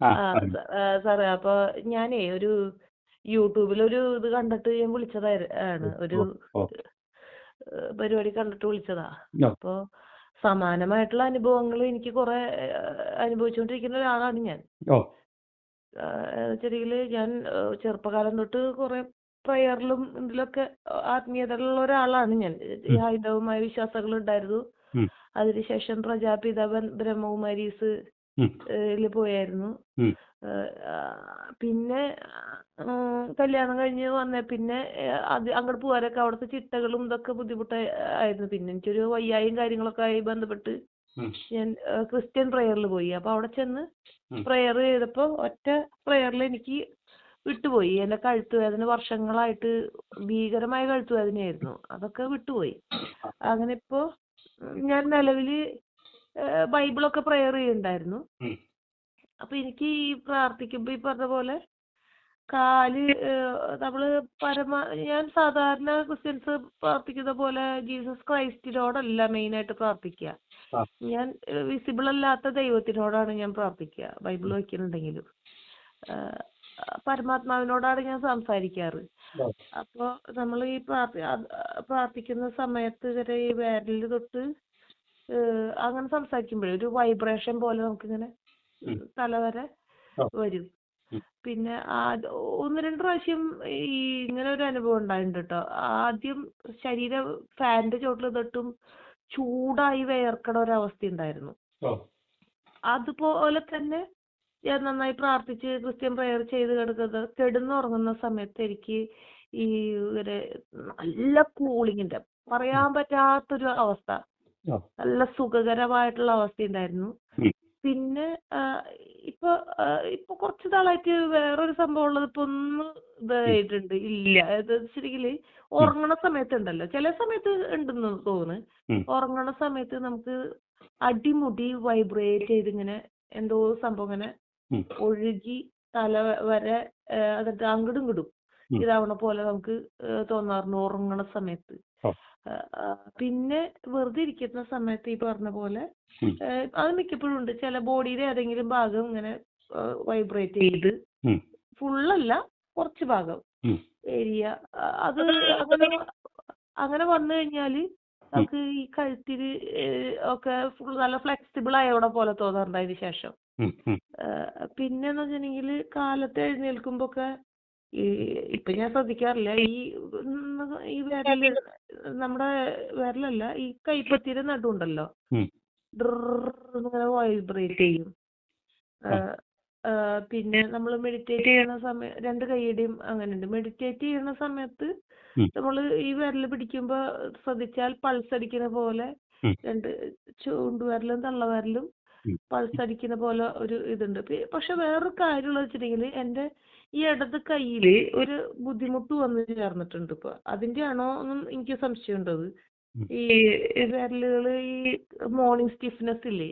ആ ആ പറഞ്ഞു സ- സാറേ അപ്പൊ ഞാനേ ഒരു യൂട്യൂബിൽ ഒരു ഇത് കണ്ടിട്ട് ഞാൻ വിളിച്ചതാണ് ആണ്. ഒരു ഏഹ്, പരിപാടി കണ്ടിട്ട് വിളിച്ചതാ. അപ്പൊ സമാനമായിട്ടുള്ള അനുഭവങ്ങൾ എനിക്ക് കുറെ അനുഭവിച്ചുകൊണ്ടിരിക്കുന്ന ഒരാളാണ് ഞാൻ. ഓ. ചെറിയ ഞാൻ ഏഹ്, ചെറുപ്പകാലം തൊട്ട് കുറെ പ്രയറിലും ഇതിലൊക്കെ ആത്മീയതയുള്ള ഒരാളാണ് ഞാൻ. ഈ ഉം. ഹൈന്ദവമായ വിശ്വാസങ്ങൾ ഉണ്ടായിരുന്നു ഉം. അതിനുശേഷം പ്രജാപിതാവൻ ബ്രഹ്മകുമാരീസ്. ൽ പോയായിരുന്നു. പിന്നെ കല്യാണം കഴിഞ്ഞ് വന്ന പിന്നെ അത് അങ്ങോട്ട് പോകാനൊക്കെ അവിടുത്തെ ചിട്ടകളും ഇതൊക്കെ ബുദ്ധിമുട്ടായിരുന്നു പിന്നെ എനിക്കൊരു വയ്യായും കാര്യങ്ങളൊക്കെ ആയി ബന്ധപ്പെട്ട് ഞാൻ ക്രിസ്ത്യൻ പ്രയറിൽ പോയി. അപ്പൊ അവിടെ ചെന്ന് പ്രെയർ ചെയ്തപ്പോ ഒറ്റ പ്രയറിൽ എനിക്ക് വിട്ടുപോയി. എന്റെ കഴുത്ത് വേദന വർഷങ്ങളായിട്ട് ഭീകരമായ കഴുത്ത് വേദനയായിരുന്നു അതൊക്കെ വിട്ടുപോയി. അങ്ങനെ ഇപ്പോ ഞാൻ നിലവിൽ ബൈബിളൊക്കെ പ്രയർ ചെയ്യുന്നുണ്ടായിരുന്നു. അപ്പൊ എനിക്ക് ഈ പ്രാർത്ഥിക്കുമ്പോ ഈ പറഞ്ഞ പോലെ കാൽ നമ്മൾ പരമ ഞാൻ സാധാരണ ക്രിസ്ത്യൻസ് പ്രാർത്ഥിക്കുന്ന പോലെ ജീസസ് ക്രൈസ്റ്റിനോടല്ല മെയിൻ ആയിട്ട് പ്രാർത്ഥിക്കുക ഞാൻ വിസിബിൾ അല്ലാത്ത ദൈവത്തിനോടാണ് ഞാൻ പ്രാർത്ഥിക്കുക ബൈബിൾ വയ്ക്കുന്നുണ്ടെങ്കിലും. പരമാത്മാവിനോടാണ് ഞാൻ സംസാരിക്കാറ്. അപ്പോ നമ്മൾ ഈ പ്രാർത്ഥി പ്രാർത്ഥിക്കുന്ന സമയത്ത് വരെ ഈ വിരലിൽ തൊട്ട് അങ്ങനെ സംസാരിക്കുമ്പോഴേ ഒരു വൈബ്രേഷൻ പോലെ നമുക്കിങ്ങനെ ഇങ്ങനെ തല വരെ. വരും പിന്നെ ഒന്ന് രണ്ട് പ്രാവശ്യം ഈ ഇങ്ങനെ ഒരു അനുഭവം ഉണ്ടായിട്ടുണ്ട് കേട്ടോ ആദ്യം ശരീരം ഫാനിന്റെ ചോട്ടിൽ തൊട്ടും ചൂടായി വിയർക്കണ ഒരവസ്ഥ ഉണ്ടായിരുന്നു. അതുപോലെ തന്നെ ഞാൻ നന്നായി പ്രാർത്ഥിച്ച് ക്രിസ്ത്യൻ പ്രയർ ചെയ്ത് കിടക്കുന്നത് കിടന്നുറങ്ങുന്ന സമയത്ത് എനിക്ക് ഈ ഒരു നല്ല കൂളിങ്ങിന്റെ പറയാൻ പറ്റാത്തൊരു അവസ്ഥ. നല്ല സുഖകരമായിട്ടുള്ള അവസ്ഥ ഉണ്ടായിരുന്നു പിന്നെ ഇപ്പൊ ഇപ്പൊ കുറച്ച് നാളായിട്ട് വേറൊരു സംഭവം ഉള്ളത് ഇപ്പൊ ഒന്ന് ഇതായിട്ടുണ്ട്. ഇല്ല. അത് ശരിക്കും ഉറങ്ങണ സമയത്ത് ഉണ്ടല്ലോ ചില സമയത്ത് ഉണ്ടെന്ന് തോന്നുന്നു. ഉറങ്ങണ സമയത്ത് നമുക്ക് അടിമുടി വൈബ്രേറ്റ് ചെയ്ത് ഇങ്ങനെ എന്തോ സംഭവം ഇങ്ങനെ ഒഴുകി തല വരെ എന്നിട്ട് അങ്ങടും ഇങ്ങടും. ഇതാവണ പോലെ നമുക്ക് തോന്നാറുണ്ട് ഉറങ്ങണ സമയത്ത്. പിന്നെ വെറുതെ ഇരിക്കുന്ന സമയത്ത് ഈ പറഞ്ഞ പോലെ. അത് മിക്കപ്പോഴും ഉണ്ട്. ചില ബോഡിയുടെ ഏതെങ്കിലും ഭാഗം ഇങ്ങനെ വൈബ്രേറ്റ് ചെയ്ത്. ഫുള്ളല്ല കുറച്ച് ഭാഗം. ഏരിയ. അത് അങ്ങനെ അങ്ങനെ വന്നു കഴിഞ്ഞാൽ നമുക്ക് ഈ കഴുത്തിൽ ഒക്കെ ഫുൾ നല്ല ഫ്ലെക്സിബിൾ ആയവിടെ പോലെ തോന്നാറുണ്ട് അതിന് ശേഷം. പിന്നെ പിന്നെന്ന് വെച്ചിട്ടുണ്ടെങ്കിൽ കാലത്ത് എഴുന്നേൽക്കുമ്പോ ഒക്കെ ഈ ഇപ്പൊ ഞാൻ ശ്രദ്ധിക്കാറില്ല. ഈ ഈ വിരൽ നമ്മുടെ വിരലല്ല ഈ കൈപ്പത്തിയുടെ നടുണ്ടല്ലോ. ഇങ്ങനെ വൈബ്രേറ്റ് ചെയ്യും. പിന്നെ നമ്മൾ മെഡിറ്റേറ്റ് ചെയ്യുന്ന സമയം രണ്ട് കൈയുടെയും അങ്ങനെയുണ്ട്. മെഡിറ്റേറ്റ് ചെയ്യുന്ന സമയത്ത് നമ്മൾ ഈ വിരൽ പിടിക്കുമ്പോ ശ്രദ്ധിച്ചാൽ പൾസ് അടിക്കുന്ന പോലെ. രണ്ട് ചൂണ്ടുവിരലും തള്ളവിരലും. പൾസ് അടിക്കുന്ന പോലെ ഒരു ഇതുണ്ട്. പക്ഷെ വേറൊരു കാര്യമുള്ള വെച്ചിട്ടുണ്ടെങ്കിൽ എന്റെ ഈ ഇടത് കയ്യിൽ ഒരു ബുദ്ധിമുട്ട് വന്നു ചേർന്നിട്ടുണ്ട് ഇപ്പൊ. അതിന്റെ ആണോ എന്നും എനിക്ക് സംശയമുണ്ട് അത്. ഈ വിരലുകൾ ഈ മോർണിംഗ് സ്റ്റിഫ്നെസ് ഇല്ലേ?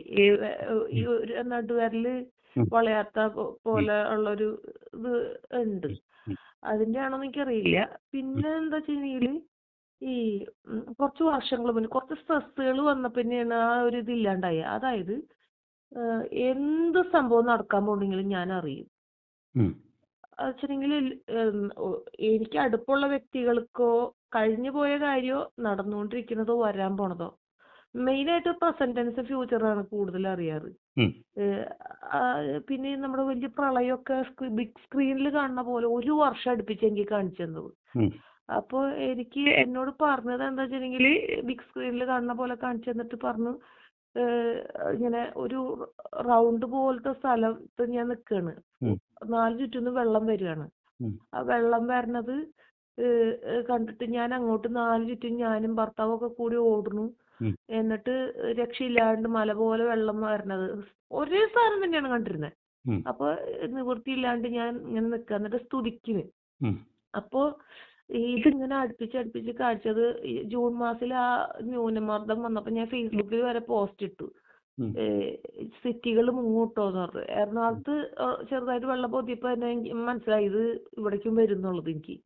ഈ ഒരു നടുവിരൽ. വളയാത്ത പോലെ ഉള്ളൊരു ഇത് ഉണ്ട്. അതിന്റെ ആണോന്ന് എനിക്കറിയില്ല. പിന്നെ എന്താ വെച്ചിട്ടുണ്ടെങ്കിൽ ഈ കുറച്ച് വർഷങ്ങൾ മുന്നേ കുറച്ച് സ്ട്രെസ്സുകൾ വന്ന പിന്നെയാണ് ആ ഒരു ഇത് ഇല്ലാണ്ടായി. അതായത് എന്ത് സംഭവം നടക്കാൻ പോണെങ്കിലും ഞാൻ അറിയും. വെച്ചിട്ടുണ്ടെങ്കിൽ എനിക്ക് അടുപ്പുള്ള വ്യക്തികൾക്കോ കഴിഞ്ഞു പോയ കാര്യമോ നടന്നുകൊണ്ടിരിക്കുന്നതോ വരാൻ പോണതോ? മെയിൻ ആയിട്ട് പ്രസന്റ് ടെൻസ് ഫ്യൂച്ചറാണ് കൂടുതൽ അറിയാറ്. പിന്നെ നമ്മുടെ വലിയ പ്രളയമൊക്കെ ബിഗ് സ്ക്രീനിൽ കാണുന്ന പോലെ ഒരു വർഷം അടുപ്പിച്ച് എനിക്ക് കാണിച്ചു തന്നത്. അപ്പോൾ എനിക്ക് എന്നോട് പറഞ്ഞത് എന്താ വെച്ചിട്ടുണ്ടെങ്കിൽ ബിഗ് സ്ക്രീനിൽ കാണുന്ന പോലെ കാണിച്ചു തന്നിട്ട് പറഞ്ഞു ഇങ്ങനെ ഒരു റൗണ്ട് പോലത്തെ സ്ഥലത്ത് ഞാൻ നിക്കാണ്. നാല് ചുറ്റുനിന്ന് വെള്ളം വരികയാണ്. ആ വെള്ളം വരണത് കണ്ടിട്ട് ഞാൻ അങ്ങോട്ട് നാല് ചുറ്റും ഞാനും ഭർത്താവൊക്കെ ഒക്കെ കൂടി ഓടുന്നു. എന്നിട്ട് രക്ഷയില്ലാണ്ട് മല പോലെ വെള്ളം വരണത്. ഒരേ സാധനം തന്നെയാണ് കണ്ടിരുന്നത്. അപ്പൊ നിവൃത്തിയില്ലാണ്ട് ഞാൻ ഇങ്ങനെ നിൽക്കുക എന്നിട്ട് സ്തുതിക്കുന്നു. അപ്പോ ഇതിങ്ങനെ അടുപ്പിച്ച് അടുപ്പിച്ച് കാഴ്ചത് ജൂൺ മാസത്തിൽ ആ ന്യൂനമർദ്ദം വന്നപ്പോ ഞാൻ ഫേസ്ബുക്കിൽ വരെ പോസ്റ്റ് ഇട്ടു. ഉം. സിറ്റികൾ മുങ്ങൂട്ടോന്ന് പറഞ്ഞു. എറണാകുളത്ത് ഏഹ് ചെറുതായിട്ട് വെള്ളം പൊതിയപ്പോ തന്നെ എനിക്ക് മനസ്സിലായി ഇത് ഇവിടേക്കും വരുന്നുള്ളത് എനിക്ക്.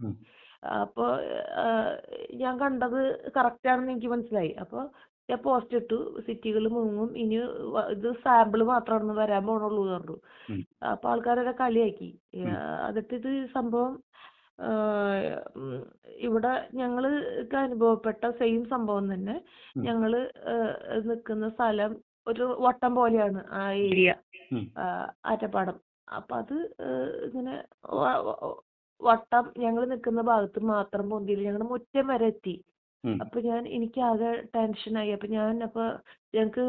അപ്പൊ ഏഹ് ഞാൻ കണ്ടത് കറക്റ്റ് ആണെന്ന് എനിക്ക് മനസ്സിലായി. അപ്പൊ ഞാൻ പോസ്റ്റ് ഇട്ടു. സിറ്റികൾ മുങ്ങും ഇനി ഇത് സാമ്പിൾ മാത്രമാണ് വരാൻ പോണുള്ളൂ എന്ന് പറഞ്ഞു. അപ്പൊ ആൾക്കാരൊക്കെ കളിയാക്കി. എന്നിട്ട് ഇത് സംഭവം ഇവിടെ ഞങ്ങൾക്ക് അനുഭവപ്പെട്ട സെയിം സംഭവം തന്നെ. ഞങ്ങൾ നിൽക്കുന്ന സ്ഥലം ഒരു വട്ടം പോലെയാണ് ആ ഏരിയ. ആറ്റപ്പാടം അപ്പൊ അത് ഇങ്ങനെ വട്ടം ഞങ്ങൾ നിൽക്കുന്ന ഭാഗത്ത് മാത്രം പൊന്തിയില്ല ഞങ്ങളുടെ മുറ്റം വരെ എത്തി. അപ്പൊ ഞാൻ എനിക്ക് ആകെ ടെൻഷനായി. അപ്പൊ ഞാൻ അപ്പൊ ഞങ്ങക്ക്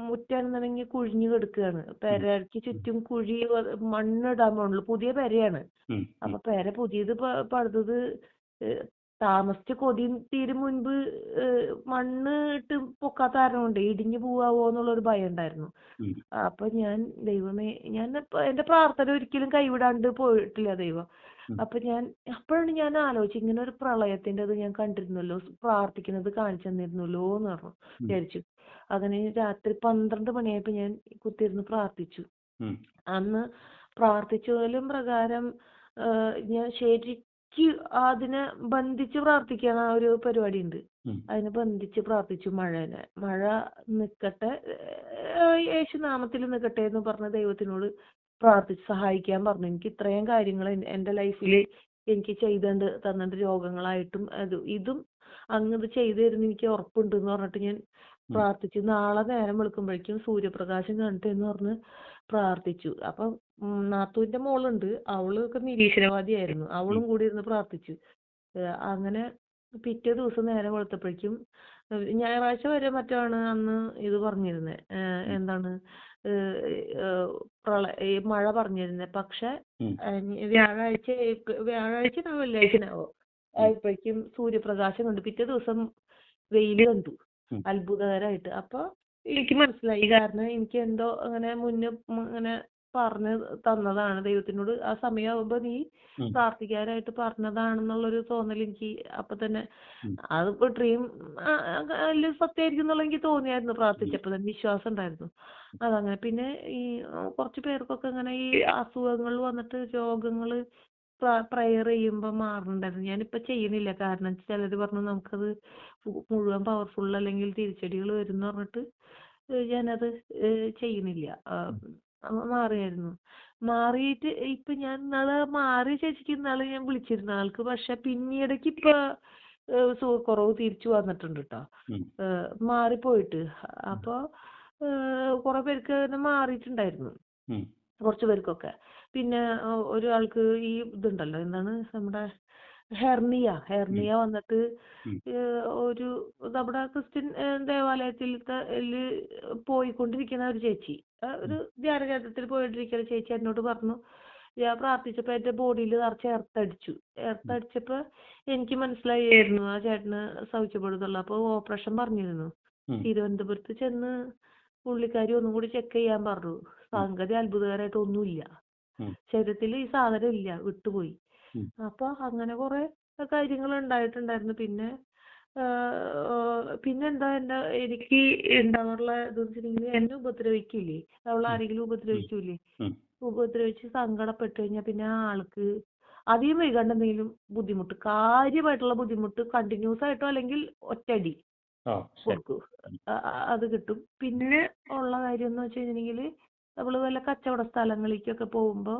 മുറ്റാണെന്നുണ്ടെങ്കിൽ കുഴിഞ്ഞു കിടക്കുകയാണ് പെരയ്ക്ക് ചുറ്റും കുഴി മണ്ണ് പോണുള്ളൂ പുതിയ പെരയാണ്. അപ്പൊ പെര പുതിയത് പ- പണിതത് താമസിച്ച് കൊതി തീരും മുൻപ് ഏഹ് മണ്ണ് ഇട്ട് പൊക്കാത്ത കാരണം കൊണ്ട് ഇടിഞ്ഞു പോവാവോ എന്നുള്ളൊരു ഭയം ഉണ്ടായിരുന്നു. അപ്പൊ ഞാൻ ദൈവമേ ഞാൻ എന്റെ പ്രാർത്ഥന ഒരിക്കലും കൈവിടാണ്ട് പോയിട്ടില്ല ദൈവം. അപ്പൊ ഞാൻ അപ്പോഴാണ് ഞാൻ ആലോചിച്ചത് ഇങ്ങനെ ഒരു പ്രളയത്തിന്റെത് ഞാൻ കണ്ടിരുന്നല്ലോ പ്രാർത്ഥിക്കുന്നത് കാണിച്ചു തന്നിരുന്നല്ലോ എന്ന് പറഞ്ഞു. വിചാരിച്ചു. അങ്ങനെ രാത്രി പന്ത്രണ്ട് മണിയായപ്പോ ഞാൻ കുത്തിയിരുന്ന് പ്രാർത്ഥിച്ചു. അന്ന് പ്രാർത്ഥിച്ചതിലും പ്രകാരം ഞാൻ ശരിക്ക് അതിനെ ബന്ധിച്ച് പ്രാർത്ഥിക്കാൻ ആ ഒരു പരിപാടി ഉണ്ട് അതിനെ ബന്ധിച്ച് പ്രാർത്ഥിച്ചു മഴനെ. മഴ നിക്കട്ടെ യേശുനാമത്തിൽ നിക്കട്ടെ എന്ന് പറഞ്ഞ ദൈവത്തിനോട് പ്രാർത്ഥിച്ച് സഹായിക്കാൻ പറഞ്ഞു. എനിക്ക് ഇത്രയും കാര്യങ്ങൾ എന്റെ ലൈഫിൽ എനിക്ക് ചെയ്തണ്ട് തന്നിട്ട് രോഗങ്ങളായിട്ടും അത് ഇതും അങ്ങ് ഇത് ചെയ്തു തരുന്ന എനിക്ക് ഉറപ്പുണ്ട് എന്ന് പറഞ്ഞിട്ട് ഞാൻ പ്രാർത്ഥിച്ചു നാളെ നേരം വെളുക്കുമ്പോഴേക്കും സൂര്യപ്രകാശം കാണട്ടെ എന്ന് പറഞ്ഞ് പ്രാർത്ഥിച്ചു. അപ്പം നാത്തൂന്റെ മോളുണ്ട്. അവളൊക്കെ നിരീശ്വരവാദിയായിരുന്നു അവളും കൂടി ഇരുന്ന് പ്രാർത്ഥിച്ചു. അങ്ങനെ പിറ്റേ ദിവസം നേരം വെളുത്തപ്പോഴേക്കും ഞായറാഴ്ച വരെ മറ്റാണ് അന്ന് ഇത് പറഞ്ഞിരുന്നത് എന്താണ് ഏഹ് ഈ മഴ പറഞ്ഞിരുന്നത് പക്ഷെ വ്യാഴാഴ്ച വ്യാഴാഴ്ച വെള്ളിയാഴ്ചനാവോ ആയപ്പോഴേക്കും സൂര്യപ്രകാശം കണ്ടു. പിറ്റേ ദിവസം വെയിൽ കണ്ടു. അത്ഭുതകരമായിട്ട് അപ്പൊ എനിക്ക് മനസ്സിലായി. കാരണം എനിക്ക് എന്തോ അങ്ങനെ മുന്നേ അങ്ങനെ പറഞ്ഞു തന്നതാണ്. ദൈവത്തിനോട് ആ സമയമാകുമ്പോ നീ. പ്രാർത്ഥിക്കാനായിട്ട് പറഞ്ഞതാണെന്നുള്ളൊരു തോന്നൽ എനിക്ക് അപ്പൊ തന്നെ. അതിപ്പോ ഡ്രീം അതിൽ സത്യമായിരിക്കും എന്നുള്ള എനിക്ക് തോന്നിയായിരുന്നു പ്രാർത്ഥിച്ചപ്പോ. തന്നെ വിശ്വാസം ഉണ്ടായിരുന്നു. അതങ്ങനെ. പിന്നെ ഈ കുറച്ച് പേർക്കൊക്കെ ഇങ്ങനെ ഈ അസുഖങ്ങൾ വന്നിട്ട് രോഗങ്ങൾ പ്രയർ ചെയ്യുമ്പോൾ മാറുന്നുണ്ടായിരുന്നു. ഞാനിപ്പോ ചെയ്യണില്ല. കാരണം ചിലര് പറഞ്ഞു നമുക്കത് മുഴുവൻ പവർഫുൾ അല്ലെങ്കിൽ തിരിച്ചടികൾ വരും എന്ന് പറഞ്ഞിട്ട് ഞാനത് ചെയ്യുന്നില്ല ചെയ്യണില്ല. മാറിയായിരുന്നു. മാറിയിട്ട് ഇപ്പൊ ഞാൻ ഇന്നാൾ മാറിയ ചേച്ചിക്ക് ഇന്നാൾ ഞാൻ വിളിച്ചിരുന്നു ആൾക്ക്. പക്ഷെ പിന്നീടേക്ക് ഇപ്പൊ ഏഹ് സുഖക്കുറവ് തിരിച്ചു വന്നിട്ടുണ്ട് ട്ടോ. ഏഹ് മാറിപ്പോയിട്ട്. അപ്പൊ ഏഹ് കുറെ പേർക്ക് തന്നെ മാറിയിട്ടുണ്ടായിരുന്നു. കുറച്ച് പേർക്കൊക്കെ. പിന്നെ ഒരാൾക്ക് ഈ ഇതുണ്ടല്ലോ എന്താണ് നമ്മുടെ ഹെർണിയ. ഹെർണിയ വന്നിട്ട് ഏഹ് ഒരു നമ്മുടെ ക്രിസ്ത്യൻ ദേവാലയത്തിൽ ൽ പോയിക്കൊണ്ടിരിക്കുന്ന ഒരു ചേച്ചി. ഒരു ധ്യാനകേന്ദ്രത്തിൽ പോയിട്ടിരിക്കുന്ന ചേച്ചി എന്നോട് പറഞ്ഞു ഞാൻ പ്രാർത്ഥിച്ചപ്പോ എന്റെ ബോഡിയിൽ നിറച്ച് എർത്തടിച്ചു. എർത്തടിച്ചപ്പോ എനിക്ക് മനസ്സിലായിരുന്നു ആ ചേട്ടന് സൗഖ്യപ്പെടുത്തുള്ളൂ അപ്പൊ ഓപ്പറേഷൻ പറഞ്ഞിരുന്നു. തിരുവനന്തപുരത്ത് ചെന്ന് പുള്ളിക്കാരി ഒന്നും കൂടി ചെക്ക് ചെയ്യാൻ പറഞ്ഞു. സംഗതി അത്ഭുതകരമായിട്ട് ഒന്നുമില്ല. ശരീരത്തിൽ ഈ സാധനം ഇല്ല വിട്ടുപോയി. അപ്പൊ അങ്ങനെ കുറെ കാര്യങ്ങൾ ഉണ്ടായിട്ടുണ്ടായിരുന്നു. പിന്നെ ആഹ് പിന്നെ എന്താ എന്റെ എനിക്ക് ഉണ്ടാവാറുള്ള ഇത് വെച്ചിട്ടുണ്ടെങ്കിൽ എന്നെ ഉപദ്രവിക്കില്ലേ അവളെ ആരെങ്കിലും ഉപദ്രവിക്കൂലേ. ഉപദ്രവിച്ച് സങ്കടപ്പെട്ട് കഴിഞ്ഞാൽ പിന്നെ ആ ആൾക്ക് അധികം വൈകാണ്ട് എന്തെങ്കിലും ബുദ്ധിമുട്ട് കാര്യമായിട്ടുള്ള ബുദ്ധിമുട്ട് കണ്ടിന്യൂസ് ആയിട്ടോ അല്ലെങ്കിൽ ഒറ്റടി കൊടുക്കും. അത് കിട്ടും. പിന്നെ ഉള്ള കാര്യം എന്ന് വെച്ച് കഴിഞ്ഞിട്ടുണ്ടെങ്കിൽ നമ്മൾ വല്ല കച്ചവട സ്ഥലങ്ങളിലേക്കൊക്കെ പോകുമ്പോ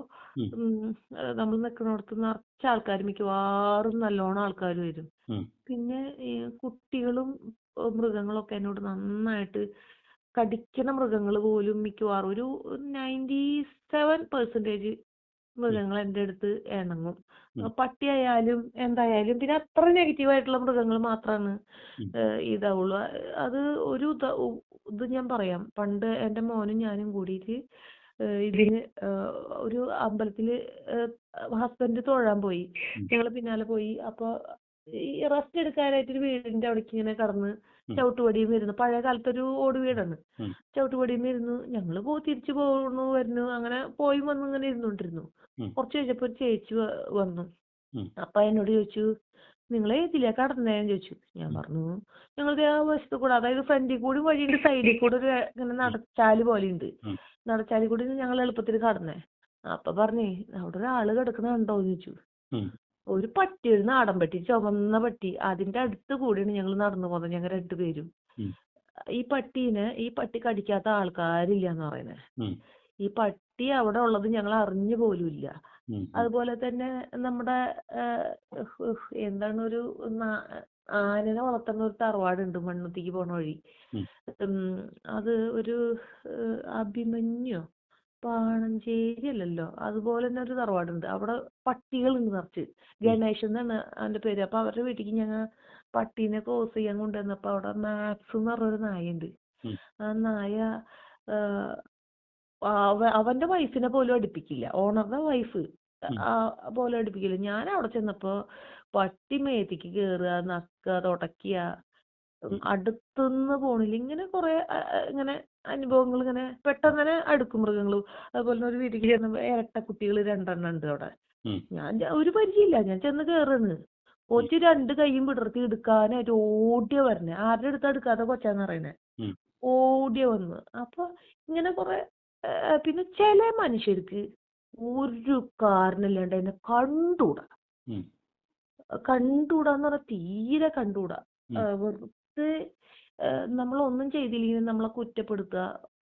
ഉം. നമ്മൾ നിൽക്കുന്നിടത്ത് നിറച്ച ആൾക്കാർ മിക്കവാറും നല്ലോണം ആൾക്കാർ വരും പിന്നെ ഈ കുട്ടികളും മൃഗങ്ങളും മൃഗങ്ങളൊക്കെ എന്നോട് നന്നായിട്ട് കടിക്കണ മൃഗങ്ങൾ പോലും മിക്കവാറും ഒരു നയന്റി സെവൻ പെർസെന്റേജ് മൃഗങ്ങൾ എന്റെ അടുത്ത് ഇണങ്ങും. പട്ടിയായാലും എന്തായാലും പിന്നെ അത്ര നെഗറ്റീവ് ആയിട്ടുള്ള മൃഗങ്ങൾ മാത്രമാണ്. ഇതാവുള്ളൂ അത് ഒരു ഇത- ഞാൻ പറയാം പണ്ട് എന്റെ മോനും ഞാനും കൂടിയിട്ട് ഇതിന് ഒരു അമ്പലത്തിൽ ഹസ്ബൻഡ് തൊഴാൻ പോയി. ഞങ്ങൾ പിന്നാലെ പോയി അപ്പൊ ഈ റെസ്റ്റ് എടുക്കാനായിട്ട് ഒരു വീടിന്റെ അവിടേക്ക് ഇങ്ങനെ കടന്ന്. ചവിട്ടുപടിയും ഇരുന്നു പഴയ കാലത്തെ ഒരു ഓട് വീടാണ്. ചവിട്ടുപടിയും ഇരുന്നു ഞങ്ങൾ പോ തിരിച്ചു പോകണു വരുന്നു. അങ്ങനെ പോയി വന്നു ഇങ്ങനെ ഇരുന്നോണ്ടിരുന്നു. കുറച്ചു കഴിഞ്ഞപ്പോ ഒരു ചേച്ചി വന്നു. അപ്പൊ എന്നോട് ചോദിച്ചു നിങ്ങൾ ഏതിലാ കടന്നേന്ന് ചോദിച്ചു. ഞാൻ പറഞ്ഞു ഞങ്ങളുടെ ആ വശത്ത് കൂടെ അതായത് ഫ്രണ്ടിൽ കൂടി വഴിയുണ്ട് സൈഡിൽ കൂടെ ഒരു ഇങ്ങനെ നടച്ചാൽ പോലെ ഉണ്ട്. നടച്ചാലി കൂടി ഞങ്ങൾ എളുപ്പത്തിൽ കടന്നേ. അപ്പൊ പറഞ്ഞേ അവിടെ ഒരാൾ കിടക്കണ കണ്ടോന്ന് ചോദിച്ചു. ഒരു പട്ടി ഒരു നാടൻ പട്ടി ചുവന്ന പട്ടി. അതിന്റെ അടുത്ത് കൂടിയാണ് ഞങ്ങൾ നടന്നു പോകുന്നത് ഞങ്ങൾ രണ്ടുപേരും. ഈ പട്ടീനെ ഈ പട്ടി കടിക്കാത്ത ആൾക്കാരില്ല എന്ന് പറയുന്നത് ഈ പട്ടി അവിടെ ഉള്ളത് ഞങ്ങൾ അറിഞ്ഞു പോലുമില്ല. ഇല്ല അതുപോലെ തന്നെ നമ്മുടെ എന്താണ് ഒരു ആനനെ വളർത്തുന്ന ഒരു തറവാടുണ്ട് മണ്ണുത്തിക്ക് പോണ വഴി. അത് ഒരു അഭിമന്യോ? പാണഞ്ചേരി അല്ലല്ലോ അതുപോലെ തന്നെ ഒരു തറവാടുണ്ട്. അവിടെ പട്ടികളുണ്ട് നിറച്ച്. ഗണേഷ് എന്നാണ് അവന്റെ പേര്. അപ്പൊ അവരുടെ വീട്ടിലേക്ക് ഞങ്ങൾ പട്ടീനെ ക്രോസ് ചെയ്യാൻ കൊണ്ടുവന്നപ്പോ അവിടെ മാക്സ് എന്ന് പറഞ്ഞൊരു ഉണ്ട് ആ നായ അവന്റെ വൈഫിനെ പോലും അടുപ്പിക്കില്ല. ഓണറുടെ വൈഫ്. പോലും അടുപ്പിക്കില്ല. ഞാൻ അവിടെ ചെന്നപ്പോ പട്ടി മേത്തിക്ക് കേറുക നക്കുക തുടയ്ക്കുക. ഉം, അടുത്തുനിന്ന് പോണില്ല. ഇങ്ങനെ കുറെ ഇങ്ങനെ അനുഭവങ്ങൾ ഇങ്ങനെ പെട്ടെന്ന് തന്നെ അടുക്കും മൃഗങ്ങൾ അതുപോലെ ഒരു വീട്ടിൽ ചെന്നപ്പോ ഇരട്ട കുട്ടികൾ രണ്ടെണ്ണം ഉണ്ട് അവിടെ. ഞാൻ ഒരു പരിചയമില്ല. ഞാൻ ചെന്ന് കേറാണ് കൊച്ചു രണ്ട് കൈയും വിടർത്തി എടുക്കാനായിട്ട് ഓടിയ വരണേ. ആരുടെ അടുത്ത് എടുക്കാതെ കൊച്ചാന്ന് പറയണേ ഓടിയ വന്ന്. അപ്പൊ ഇങ്ങനെ കുറെ ഏഹ്, പിന്നെ ചില മനുഷ്യർക്ക് ഒരു കാരണമില്ലാണ്ട് എന്നെ കണ്ടൂടാ. കണ്ടൂടാന്ന് പറഞ്ഞാൽ തീരെ കണ്ടൂടാ. ഏഹ് വെറുതെ നമ്മൾ ഒന്നും ചെയ്തില്ലെങ്കിൽ നമ്മളെ കുറ്റപ്പെടുത്തുക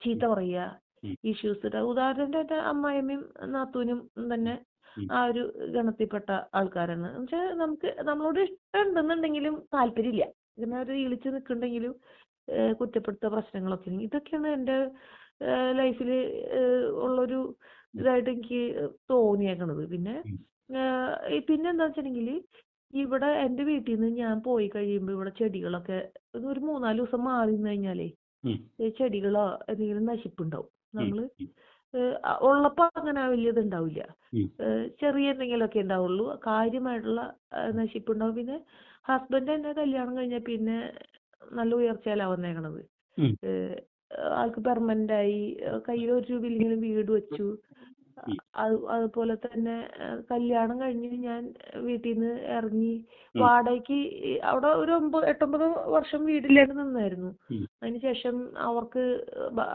ചീത്ത പറയുക ഇഷ്യൂസ് ഉദാഹരണത്തിന് അമ്മായിയമ്മയും നാത്തൂനും തന്നെ ആ ഒരു ഗണത്തിൽപ്പെട്ട ആൾക്കാരാണ്. എന്നുവെച്ചാൽ നമുക്ക് നമ്മളോട് ഇഷ്ടമുണ്ടെന്നുണ്ടെങ്കിലും താല്പര്യമില്ല. ഇങ്ങനെ ഒരു ഇളിച്ച് നിൽക്കുന്നുണ്ടെങ്കിലും കുറ്റപ്പെടുത്തുക പ്രശ്നങ്ങളൊക്കെ ഇതൊക്കെയാണ് എന്റെ ലൈഫിൽ ഉള്ളൊരു ഇതായിട്ട് എനിക്ക് തോന്നിയേക്കണത്. പിന്നെ പിന്നെന്താ വെച്ചിട്ടുണ്ടെങ്കിൽ ഇവിടെ എന്റെ വീട്ടിൽ നിന്ന് ഞാൻ പോയി കഴിയുമ്പോ ഇവിടെ ചെടികളൊക്കെ ഒരു മൂന്നാൽ ദിവസം മാറി നിന്ന് കഴിഞ്ഞാലേ ഉം. ഈ ചെടികളോ എന്തെങ്കിലും നശിപ്പുണ്ടാവും നമ്മൾ ഉം. ഏഹ് അ- ഉള്ളപ്പോ അങ്ങനെ വലിയത് ഉണ്ടാവില്ല ഉം. ഏഹ് ചെറിയ എന്തെങ്കിലുമൊക്കെ ഉണ്ടാവുള്ളൂ കാര്യമായിട്ടുള്ള ഏഹ് നശിപ്പുണ്ടാവും പിന്നെ ഹസ്ബൻഡ് എന്നെ കല്യാണം കഴിഞ്ഞാ പിന്നെ നല്ല ഉയർച്ചയിലാ വന്നേക്കണത് ഉം. ഏഹ് ആൾക്ക് പെർമനന്റ് ആയി കയ്യിലൊരു കയ്യിൽ ഒരു വീട് വെച്ചു. അത് അതുപോലെ തന്നെ കല്യാണം കഴിഞ്ഞ് ഞാൻ വീട്ടീന്ന് എറങ്ങി. വാടകയ്ക്ക് അവിടെ ഒരു ഒമ്പത് എട്ടൊമ്പത് വർഷം വീടില്ലാണ്ട് നിന്നായിരുന്നു അതിന് അതിനുശേഷം അവർക്ക്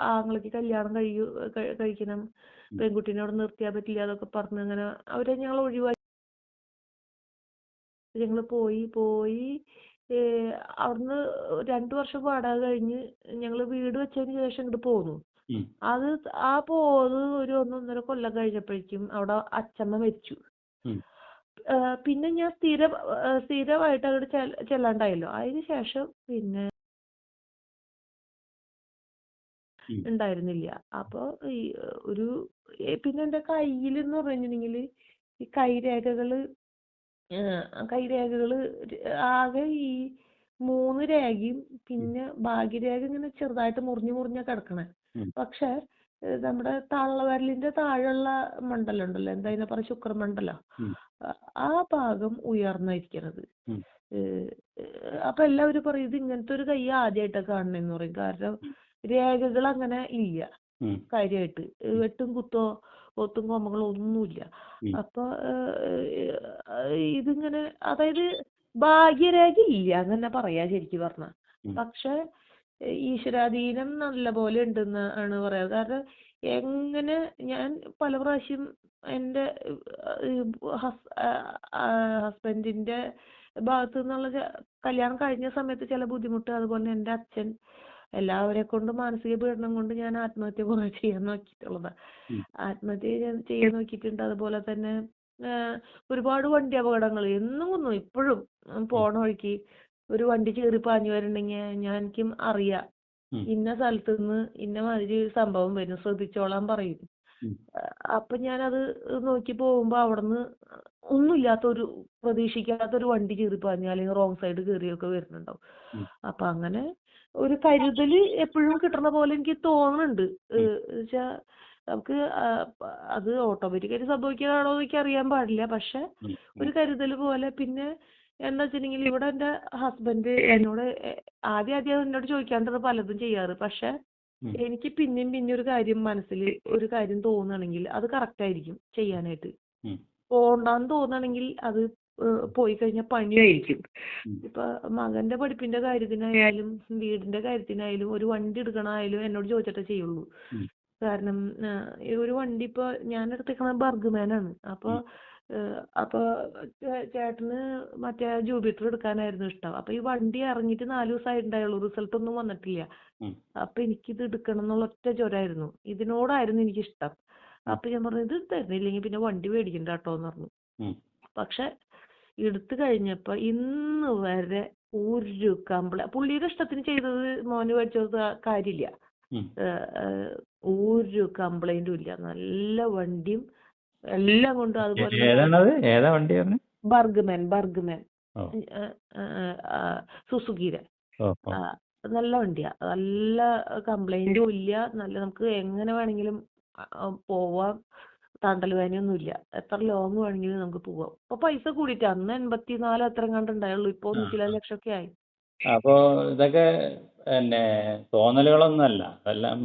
ആങ്ങളക്ക് കല്യാണം കഴിയു കഴി- കഴിക്കണം. പെൺകുട്ടീനെ അവിടെ നിർത്തിയാൽ പറ്റില്ല അതൊക്കെ പറഞ്ഞ് അങ്ങനെ അവരെ ഞങ്ങൾ ഒഴിവാക്കി ഞങ്ങൾ പോയി പോയി ഏഹ് അവിടുന്ന് രണ്ടു വർഷം വാടക കഴിഞ്ഞ് ഞങ്ങൾ വീട് വെച്ചതിന് ശേഷം ഇങ്ങോട്ട് പോന്നു. അത് ആ പോയത് ഒരു ഒന്നൊന്നര കൊല്ലം കഴിഞ്ഞപ്പോഴേക്കും അവിടെ അച്ഛമ്മ മരിച്ചു. പിന്നെ ഞാൻ സ്ഥിര സ്ഥിരമായിട്ട് അങ്ങോട്ട് ചെല്ല- ചെല്ലാണ്ടായല്ലോ. അതിന് ശേഷം പിന്നെ ഉണ്ടായിരുന്നില്ല. അപ്പൊ ഈ ഒരു പിന്നെ എന്റെ കയ്യിൽ എന്ന് പറഞ്ഞിട്ടുണ്ടെങ്കിൽ ഈ കൈരേഖകൾ കൈരേഖകൾ ആകെ ഈ മൂന്ന് രേഖയും പിന്നെ ഭാഗ്യരേഖ ഇങ്ങനെ ചെറുതായിട്ട് മുറിഞ്ഞ് മുറിഞ്ഞാ കിടക്കണേ. പക്ഷെ നമ്മുടെ തള്ളവിരലിന്റെ താഴെയുള്ള മണ്ഡലം ഉണ്ടല്ലോ എന്താ അതിനെ പറയാ ശുക്രമണ്ഡലം. ആ- ഭാഗം ഉയർന്നിരിക്കണത്. അപ്പൊ എല്ലാവരും പറയും ഇത് ഇങ്ങനത്തെ ഒരു കൈ ആദ്യമായിട്ടാണ് കാണണെന്ന് പറയും. കാരണം രേഖകൾ അങ്ങനെ ഇല്ല. കാര്യമായിട്ട് വെട്ടും കുത്തോ ഒത്തും കൊമ്പങ്ങളോ ഒന്നുമില്ല. അപ്പൊ ഇതിങ്ങനെ അതായത് ഭാഗ്യരേഖ ഇല്ല അങ്ങനെ പറയാ ശരിക്കും പറഞ്ഞ. പക്ഷെ ഈശ്വരാധീനം നല്ല പോലെ ഉണ്ടെന്ന് ആണ് പറയാറ്. കാരണം എങ്ങനെ ഞാൻ പല പ്രാവശ്യം എന്റെ ഹസ്ബൻഡിന്റെ ഭാഗത്തു നിന്നുള്ള കല്യാണം കഴിഞ്ഞ സമയത്ത് ചില ബുദ്ധിമുട്ട് അതുപോലെ എന്റെ അച്ഛൻ എല്ലാവരെ കൊണ്ടും മാനസിക പീഡനം കൊണ്ട് ഞാൻ ആത്മഹത്യ കുറെ ചെയ്യാൻ നോക്കിയിട്ടുള്ളത്. ആത്മഹത്യ ചെയ്യാൻ നോക്കിയിട്ടുണ്ട്. അതുപോലെ തന്നെ ഒരുപാട് വണ്ടി അപകടങ്ങൾ എന്നും ഒന്നും ഇപ്പോഴും പോണ വഴിക്ക് ഒരു വണ്ടി കേറി പാഞ്ഞു വരുന്നുണ്ടെങ്കിൽ ഞാൻ എനിക്കും അറിയാം ഇന്ന സ്ഥലത്ത് നിന്ന് ഇന്ന മാതിരി ഒരു സംഭവം വരും. ശ്രദ്ധിച്ചോളാൻ പറയും. അപ്പൊ ഞാനത് നോക്കി പോകുമ്പോ അവിടുന്ന് ഒന്നുമില്ലാത്ത ഒരു പ്രതീക്ഷിക്കാത്ത ഒരു വണ്ടി കേറി പാഞ്ഞു അല്ലെങ്കിൽ റോങ് സൈഡ് കയറിയൊക്കെ വരുന്നുണ്ടാവും. അപ്പൊ അങ്ങനെ ഒരു കരുതൽ എപ്പോഴും കിട്ടണ പോലെ എനിക്ക് തോന്നുന്നുണ്ട് വെച്ചാ നമുക്ക് അത് ഓട്ടോമാറ്റിക്കായിട്ട് സംഭവിക്കുന്നതാണോ എന്ന് എനിക്ക് അറിയാൻ പാടില്ല. പക്ഷെ ഒരു കരുതൽ പോലെ പിന്നെ എന്താ വെച്ചിട്ടുണ്ടെങ്കിൽ ഇവിടെ എന്റെ ഹസ്ബൻഡ് എന്നോട് ആദ്യം ആദ്യം എന്നോട് ചോദിക്കാണ്ടത് പലതും ചെയ്യാറ്. പക്ഷെ എനിക്ക് പിന്നെയും പിന്നെ ഒരു കാര്യം മനസ്സിൽ ഒരു കാര്യം തോന്നുകയാണെങ്കിൽ അത് കറക്റ്റ് ആയിരിക്കും ചെയ്യാനായിട്ട്. പോണ്ടാന്ന് തോന്നുകയാണെങ്കിൽ അത് പോയി കഴിഞ്ഞാൽ പണിയായിരിക്കും. ഇപ്പൊ മകന്റെ പഠിപ്പിന്റെ കാര്യത്തിനായാലും വീടിന്റെ കാര്യത്തിനായാലും ഒരു വണ്ടി എടുക്കണമായാലും എന്നോട് ചോദിച്ചിട്ടേ ചെയ്യുള്ളൂ. കാരണം ഒരു വണ്ടി ഇപ്പൊ ഞാൻ എടുത്തേക്കണത് ബർഗ്മാനാണ് അപ്പൊ ഏഹ്, അപ്പൊ ചേ- ചേട്ടന് മറ്റേ ജൂപിറ്റർ എടുക്കാനായിരുന്നു ഇഷ്ടം. അപ്പൊ ഈ വണ്ടി ഇറങ്ങിയിട്ട് നാല് ദിവസമായിട്ടുണ്ടായുള്ളൂ റിസൾട്ട് ഒന്നും വന്നിട്ടില്ല. അപ്പോൾ അപ്പൊ എനിക്കിത് എടുക്കണം എന്നുള്ള ഒറ്റ ചൊരായിരുന്നു ഇതിനോടായിരുന്നു എനിക്ക് ഇഷ്ടം അപ്പൊ ഞാൻ പറഞ്ഞു ഇത് തരുന്നില്ലെങ്കിൽ പിന്നെ വണ്ടി മേടിക്കണ്ട കേട്ടോ എന്ന് പറഞ്ഞു. പക്ഷെ എടുത്തു കഴിഞ്ഞപ്പോ ഇന്ന് വരെ ഒരു കംപ്ലൈ പുള്ളിയുടെ ഇഷ്ടത്തിന് ചെയ്തത് മോന് മേടിച്ചത് കാര്യമില്ല. ഒരു കംപ്ലൈന്റും ഇല്ല. നല്ല വണ്ടിയും എല്ലാം കൊണ്ടും അതുപോലെ ഏതാ വണ്ടി ബർഗ്മാൻ ബർഗ്മാൻ സുസുക്കിയുടെ നല്ല വണ്ടിയാ. നല്ല കംപ്ലൈന്റും ഇല്ല. നല്ല നമുക്ക് എങ്ങനെ വേണമെങ്കിലും പോവാം തണ്ടൽ വേനയൊന്നും ഇല്ല എത്ര ലോങ് വേണമെങ്കിലും നമുക്ക് പോവാം. ഇപ്പൊ പൈസ കൂടിയിട്ട്. അന്ന് എൺപത്തിനാല് എത്ര കണ്ടുണ്ടായുള്ളൂ ഇപ്പൊ ഒന്ന് ആ, ചില. ലക്ഷമൊക്കെ ആയി. അപ്പോ ഇതൊക്കെ പിന്നെ തോന്നലുകളൊന്നുമല്ല അതെല്ലാം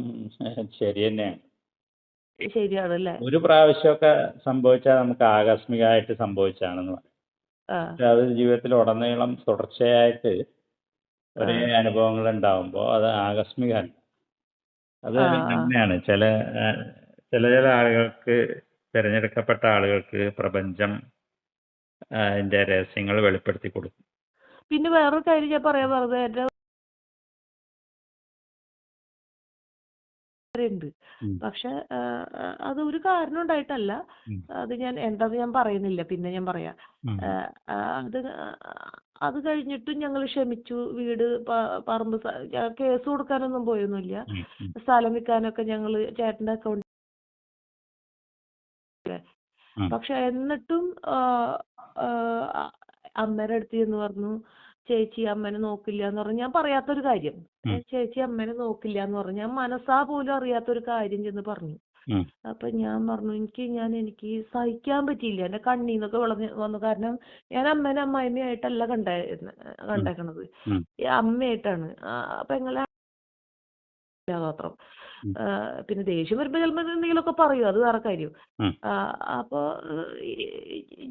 ശരി തന്നെയാണ് ശരിയാണ് അല്ലേ ഒരു പ്രാവശ്യമൊക്കെ സംഭവിച്ചാൽ നമുക്ക് ആകസ്മികമായിട്ട് സംഭവിച്ചാണെന്ന് പറയും. പക്ഷെ അത് ജീവിതത്തിൽ ഉടനീളം തുടർച്ചയായിട്ട് ഒരേ. അനുഭവങ്ങൾ ഉണ്ടാവുമ്പോൾ അത് ആകസ്മികമല്ല. അത്. അങ്ങനെയാണ് ചില ചില ചില ആളുകൾക്ക് തിരഞ്ഞെടുക്കപ്പെട്ട ആളുകൾക്ക് പ്രപഞ്ചം അതിന്റെ രഹസ്യങ്ങൾ വെളിപ്പെടുത്തി കൊടുക്കും. പിന്നെ വേറൊരു കാര്യം ഞാൻ പറയാൻ പറഞ്ഞത് എന്റെ ഉണ്ട് പക്ഷെ അത് ഒരു കാരണം ഉണ്ടായിട്ടല്ല. അത് ഞാൻ എന്താന്ന് ഞാൻ പറയുന്നില്ല. പിന്നെ ഞാൻ പറയാം. ആ, അത് അത് കഴിഞ്ഞിട്ടും ഞങ്ങൾ ക്ഷമിച്ചു. വീട് പ- പറമ്പ് സ- ഞാൻ കേസ് കൊടുക്കാനൊന്നും പോയൊന്നുമില്ല. സ്ഥലം വിൽക്കാനൊക്കെ ഞങ്ങൾ ചേട്ടന്റെ അക്കൗണ്ട് പക്ഷെ എന്നിട്ടും ആ, ആ, അമ്മേടെ അടുത്ത് ചെന്ന് പറഞ്ഞു. ചേച്ചി അമ്മേനെ നോക്കില്ല എന്ന് പറഞ്ഞ ഞാൻ പറയാത്തൊരു കാര്യം. ചേച്ചി അമ്മേനെ നോക്കില്ല എന്ന് പറഞ്ഞു ഞാൻ മനസ്സാ പോലും അറിയാത്തൊരു കാര്യം ചെന്ന് പറഞ്ഞു. അപ്പൊ ഞാൻ പറഞ്ഞു എനിക്ക് ഞാൻ എനിക്ക് സഹിക്കാൻ പറ്റിയില്ല. എന്റെ കണ്ണീന്നൊക്കെ വിളഞ്ഞ് വന്നു. കാരണം ഞാൻ അമ്മേനെ അമ്മായിമ്മയായിട്ടല്ല കണ്ടേ കണ്ടേക്കണത്. ഈ അമ്മയായിട്ടാണ്. പെങ്ങളെ ആ, പിന്നെ ദേഷ്യം വരുമ്പോ ചിലപ്പോ എന്തെങ്കിലുമൊക്കെ പറയും. അത് വേറെ കാര്യം. അപ്പൊ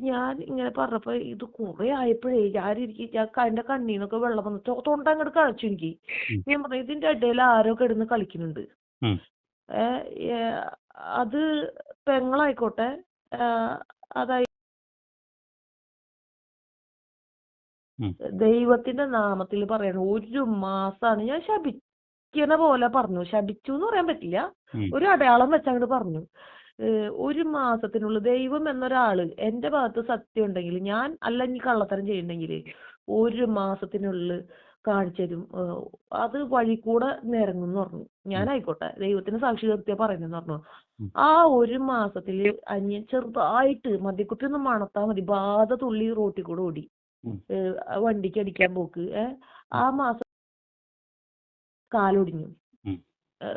ഞാൻ ഇങ്ങനെ പറഞ്ഞപ്പോ ഇത് കുറെ ആയപ്പോഴേ ഞാനിരിക്കും ഞാൻ അതിന്റെ എന്റെ കണ്ണീന്നൊക്കെ വെള്ളം വന്ന് തൊണ്ട അങ്ങോട്ട് കളിച്ചു എനിക്ക്. ഞാൻ പറഞ്ഞു ഇതിന്റെ ഇടയിൽ ആരോ കിടന്ന് കളിക്കുന്നുണ്ട്. അത് പെങ്ങളായിക്കോട്ടെ. അതായി അതായത് ദൈവത്തിന്റെ നാമത്തിൽ പറയണം ഒരു മാസാണ്. ഞാൻ ശപിക്കണ പോലെ പറഞ്ഞു. ശപിച്ചു എന്ന് പറയാൻ പറ്റില്ല. ഒരു അടയാളം വെച്ചങ്ങോട്ട് പറഞ്ഞു. ഏഹ് ഒരു മാസത്തിനുള്ളിൽ ദൈവം എന്നൊരാൾ എന്റെ ഭാഗത്ത് സത്യം ഉണ്ടെങ്കിൽ ഞാൻ അല്ല ഇനി കള്ളത്തരം ചെയ്യുന്നെങ്കിൽ ഒരു മാസത്തിനുള്ളിൽ കാണിച്ചു തരും അത് വഴി കൂടെ നിരങ്ങും എന്ന് പറഞ്ഞു. ഞാൻ ആയിക്കോട്ടെ ദൈവത്തിന് സാക്ഷി നിർത്തിയ പറയുന്നെന്ന് പറഞ്ഞു. ആ ഒരു മാസത്തിൽ അനിയൻ ചെറുതായിട്ട് മദ്യക്കുപ്പി ഒന്ന് മണത്താ മതി. ബാധ തുള്ളി റോട്ടിൽ കൂടെ ഓടി. വണ്ടിക്ക് അടിക്കാൻ പോക്ക്. ഏഹ് ആ മാസം കാലൊടിഞ്ഞു.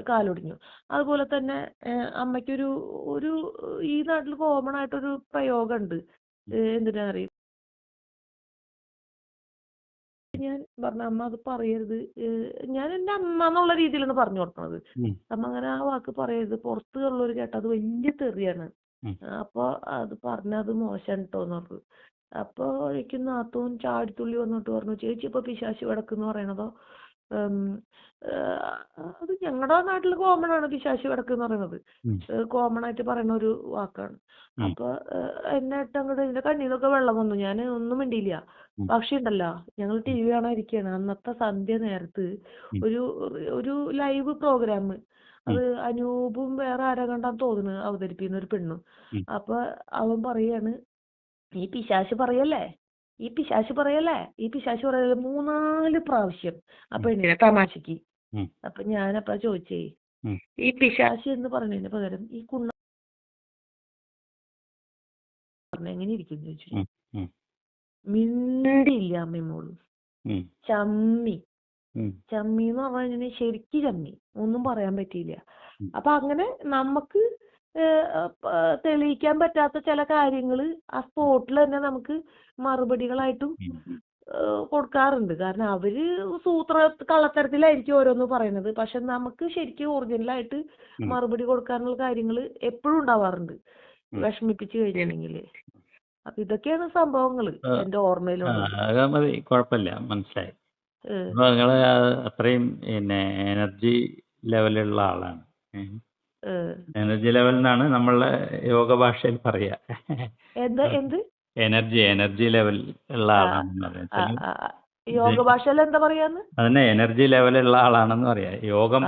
കാലൊടിഞ്ഞു. അതുപോലെ തന്നെ അമ്മയ്ക്കൊരു ഒരു ഈ നാട്ടിൽ കോമൺ ആയിട്ടൊരു പ്രയോഗമുണ്ട് എന്തിനാ അറിയും? ഞാൻ പറഞ്ഞു അമ്മ അത് പറയരുത്. ഞാൻ എന്റെ അമ്മ എന്നുള്ള രീതിയിലാണ് പറഞ്ഞു കൊടുക്കുന്നത് അമ്മ അങ്ങനെ ആ വാക്ക് പറയരുത്. പുറത്ത് ഉള്ളൊരു കേട്ട അത് വലിയ തെറിയാണ്. അപ്പൊ അത് പറഞ്ഞത് മോശം കേട്ടോന്ന് പറഞ്ഞു. അപ്പൊ എനിക്ക് നാത്തൂൻ ചാടിത്തുള്ളി വന്നിട്ട് പറഞ്ഞു. ചേച്ചി ഇപ്പൊ പിശാശി വടക്ക് എന്ന് പറയണതോ? അത് ഞങ്ങളുടെ നാട്ടിൽ കോമൺ ആണ് പിശാശി വടക്ക് എന്ന് പറയുന്നത്. കോമൺ ആയിട്ട് പറയുന്ന ഒരു വാക്കാണ്. അപ്പൊ ഏഹ് എന്നിട്ട് അങ്ങോട്ട് എന്റെ കണ്ണീന്നൊക്കെ വെള്ളം വന്നു. ഞാൻ ഒന്നും മിണ്ടിയില്ല. പക്ഷി ഉണ്ടല്ലോ ഞങ്ങൾ ടി വി കാണാതിരിക്കുകയാണ് അന്നത്തെ സന്ധ്യ നേരത്ത് ഒരു ഒരു ലൈവ് പ്രോഗ്രാം അത് അനൂപും വേറെ ആരാ കണ്ടാന്ന് തോന്നുന്നു അവതരിപ്പിക്കുന്ന ഒരു പെണ്ണും. അപ്പൊ അവൻ പറയാണ് ഈ പിശാശ് പറയല്ലേ? ഈ പിശാശ് പറയല്ലേ? ഈ പിശാശ് പറയല്ലേ മൂന്നാൽ പ്രാവശ്യം ആ പെണ്ണിനെ തമാശക്ക്. അപ്പൊ ഞാനപ്പ ചോദിച്ചേ ഈ പിശാശ് എന്ന് പറഞ്ഞതിന് പകരം ഈ കുണ്ണ എങ്ങനെ ഇരിക്കും ചോദിച്ചു. മിണ്ടിയില്ല അമ്മയും മോളും. ചമ്മി. ചമ്മി എന്ന് പറഞ്ഞു ശരിക്ക് ചമ്മി. ഒന്നും പറയാൻ പറ്റിയില്ല. അപ്പൊ അങ്ങനെ നമുക്ക് തെളിയിക്കാൻ പറ്റാത്ത ചില കാര്യങ്ങൾ ആ സ്പോട്ടിൽ തന്നെ നമുക്ക് മറുപടികളായിട്ടും കൊടുക്കാറുണ്ട്. കാരണം അവർ സൂത്ര കള്ളത്തരത്തിലായിരിക്കും ഓരോന്ന് പറയുന്നത്. പക്ഷെ നമുക്ക് ശരിക്കും ഒറിജിനലായിട്ട്. മറുപടി കൊടുക്കാനുള്ള കാര്യങ്ങൾ എപ്പോഴും ഉണ്ടാവാറുണ്ട്. വിഷമിപ്പിച്ചു കഴിഞ്ഞിട്ടുണ്ടെങ്കിൽ അപ്പൊ ഇതൊക്കെയാണ് സംഭവങ്ങൾ. എന്റെ ഓർമ്മയിലുള്ളത്. കുഴപ്പമില്ല. മനസ്സിലായി. നിങ്ങൾ അത്രയും പിന്നെ എനർജി ലെവലുള്ള ആളാണ്. എനർജി ലെവൽ എന്നാണ് നമ്മളെ യോഗ ഭാഷയിൽ പറയാ. എന്ത് എന്ത്? എനർജി എനർജി ലെവൽ ഉള്ള ആളാണെന്ന്. യോഗ ഭാഷയിൽ എന്താ പറയാന്ന്? അതന്നെ എനർജി ലെവൽ ഉള്ള ആളാണെന്ന് പറയാം. യോഗം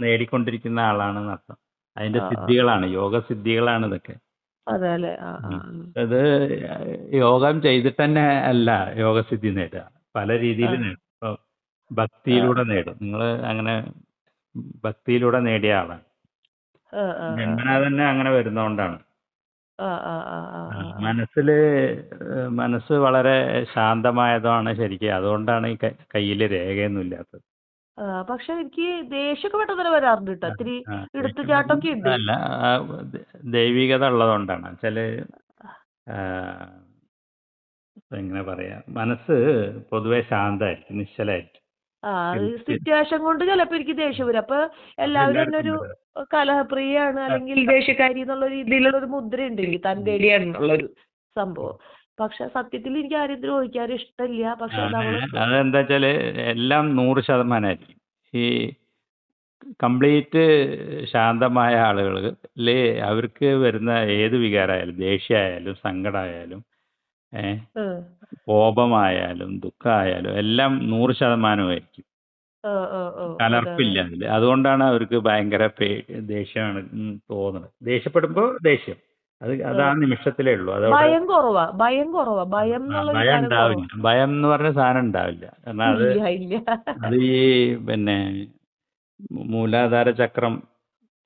നേടിക്കൊണ്ടിരിക്കുന്ന ആളാണെന്ന് അർത്ഥം. അതിന്റെ. സിദ്ധികളാണ് യോഗ സിദ്ധികളാണ് ഇതൊക്കെ. അതെ യോഗം ചെയ്തിട്ട് തന്നെ അല്ല യോഗസിദ്ധി നേടുക. പല രീതിയിൽ നേടും. ഭക്തിയിലൂടെ നേടും. നിങ്ങൾ അങ്ങനെ ഭക്തിയിലൂടെ നേടിയ ആളാണ്. ജന്മന തന്നെ അങ്ങനെ വരുന്നോണ്ടാണ്. മനസ്സിൽ മനസ്സ് വളരെ ശാന്തമായതാണ് ശരിക്കും. അതുകൊണ്ടാണ് ഈ കയ്യിൽ രേഖയൊന്നും ഇല്ലാത്തത് പക്ഷെ എനിക്ക് ദേഷ്യമൊക്കെ പെട്ടെന്ന് വരാറുണ്ട് കേട്ടോ ഇത്തിരി എടുത്തുചാട്ടൊക്കെ ഉണ്ട്. അല്ല ദൈവികത ഉള്ളതുകൊണ്ടാണ്. ചില എങ്ങനെ പറയാ? മനസ്സ് പൊതുവെ ശാന്തമായിരിക്കും നിശ്ചലായിരിക്കും ആ അത്. സിറ്റുവേഷൻ കൊണ്ട് ചിലപ്പോ എനിക്ക് ദേഷ്യം വരും. അപ്പൊ എല്ലാവരും എന്നെ ഒരു കലഹപ്രിയാണ് അല്ലെങ്കിൽ ദേഷ്യക്കാരി എന്നുള്ള രീതിയിലുള്ള ഒരു മുദ്രയുണ്ട് എനിക്ക് തന്റേടിയാണ് എന്നുള്ളൊരു സംഭവം. പക്ഷെ സത്യത്തിൽ എനിക്ക് ആരും ദ്രോഹിക്കാൻ ഇഷ്ടമില്ല. പക്ഷെ അതെന്താ വെച്ചാൽ എല്ലാം നൂറ് ശതമാനമായിരിക്കും. ഈ കംപ്ലീറ്റ് ശാന്തമായ ആളുകളിൽ അവർക്ക് വരുന്ന ഏത് വികാരമായാലും ദേഷ്യമായാലും സങ്കടമായാലും ഏഹ്, കോപമായാലും ദുഃഖമായാലും എല്ലാം നൂറ് ശതമാനമായിരിക്കും ഏഹ്, ഏഹ്, ഏഹ്, കലർപ്പില്ല അതിൽ. അതുകൊണ്ടാണ് അവർക്ക് ഭയങ്കര പേ ദേഷ്യമാണ് ഉം തോന്നുന്നത്. ദേഷ്യപ്പെടുമ്പോ ദേഷ്യം. അത് അത് ആ. നിമിഷത്തിലേ ഉള്ളൂ. അതെ. അതവിടെ ഭയം കുറവാ. ഭയം കുറവാ. ഭയം ആ, ഭയം ഉണ്ടാവില്ല. ഭയം എന്ന് പറഞ്ഞ സാധനം ഉണ്ടാവില്ല. കാരണം അത് ഇല്ല ഇല്ല. അത് ഈ പിന്നെ മൂലാധാര ചക്രം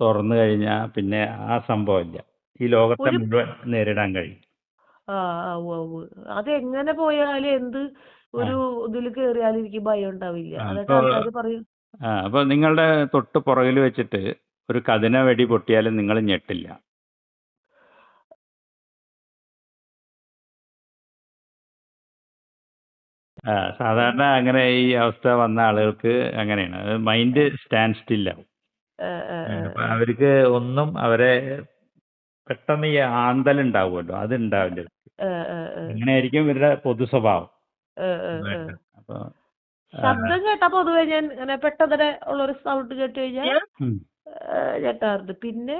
തുറന്നു കഴിഞ്ഞാ പിന്നെ ആ സംഭവം ഇല്ല. ഈ ലോകത്തെ ഒരു- മുഴുവൻ നേരിടാൻ കഴിയും. ആ ആ, ഉവ്വ് ഉവ്വ്. അത് എങ്ങനെ പോയാലും എന്ത് ഒരു ഇതിൽ കേറിയാലും എനിക്ക് ഭയം ഉണ്ടാവില്ല. ആ, അതൊക്കെ ഇപ്പൊ- പറയും. ആ അപ്പോൾ നിങ്ങളുടെ തൊട്ട് പുറകിൽ വെച്ചിട്ട് ഒരു കതിന വെടി പൊട്ടിയാലും നിങ്ങൾ ഞെട്ടില്ല? ആ സാധാരണ അങ്ങനെ ഈ അവസ്ഥ വന്ന ആളുകൾക്ക് അങ്ങനെയാണ്. മൈൻഡ് സ്റ്റാൻഡ് സ്റ്റില്ലാവും അപ്പൊ അവർക്ക് ഒന്നും അവരെ പെട്ടെന്ന് ഈ ആന്തൽ ഉണ്ടാവുമല്ലോ. അത് ഉണ്ടാവില്ല. അങ്ങനെയായിരിക്കും ഇവരുടെ പൊതു സ്വഭാവം. അപ്പൊ ശബ്ദം കേട്ടാ പൊതുവെ ഞാൻ ഇങ്ങനെ പെട്ടെന്ന് ഉള്ളൊരു സൗണ്ട് കേട്ട് കഴിഞ്ഞാൽ കേട്ടാറുണ്ട്. പിന്നെ